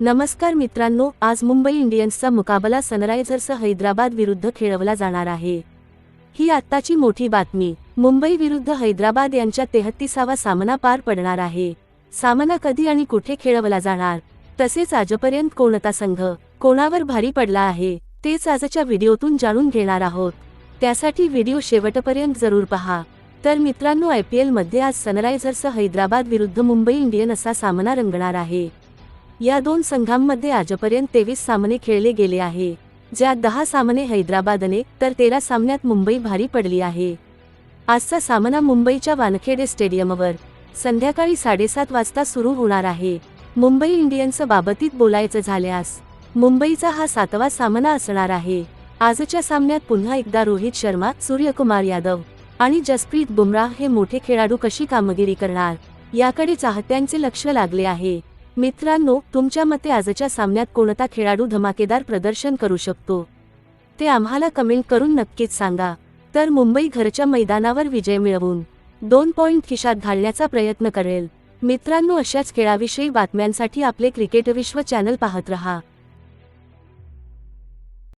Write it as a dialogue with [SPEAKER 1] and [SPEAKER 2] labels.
[SPEAKER 1] नमस्कार मित्रांनो आज मुंबई इंडियन्सचा मुकाबला सनरायझर्स हैदराबाद विरुद्ध खेळवला जाणार आहे. ही आत्ताची मोठी बातमी. मुंबई विरुद्ध हैदराबाद यांच्या तेहत्तीसावा सामना पार पडणार आहे. सामना कधी आणि कुठे खेळवला जाणार? तसेच आजपर्यंत कोणता संघ कोणावर भारी पडला आहे? तेच आजच्या व्हिडिओतून जाणून घेणार आहोत. त्यासाठी व्हिडिओ शेवटपर्यंत जरूर पहा. तर मित्रांनो आय पी एलमध्ये आज सनरायझर्स हैदराबाद विरुद्ध मुंबई इंडियन असा सामना रंगणार आहे. या दोन संघांमध्ये आजपर्यंत तेवीस सामने खेळले गेले आहे. ज्यात दहा सामने हैदराबादने तर तेरा सामन्यात मुंबई भारी पडली आहे. आजचा सामना मुंबईच्या वानखेडे स्टेडियमवर संध्याकाळी साडेसात वाजता सुरू होणार आहे. मुंबई इंडियन्स बाबतीत बोलायचं झाल्यास मुंबईचा हा सातवा सामना असणार आहे. आजच्या सामन्यात पुन्हा एकदा रोहित शर्मा सूर्यकुमार यादव आणि जसप्रीत बुमराह हे मोठे खेळाडू कशी कामगिरी करणार याकडे चाहत्यांचे लक्ष लागले आहे. मित्रांनो तुमच्या मते आजच्या सामन्यात कोणता खेळाडू धमाकेदार प्रदर्शन करू शकतो? ते आम्हाला कमेंट करून नक्कीच सांगा. तर मुंबई घरच्या मैदानावर विजय मिळवून दोन पॉइंट खिशात घालण्याचा प्रयत्न करेल. मित्रांनो अशाच खेळाविषयी बातम्यांसाठी आपले क्रिकेट विश्व चॅनल पाहत रहा.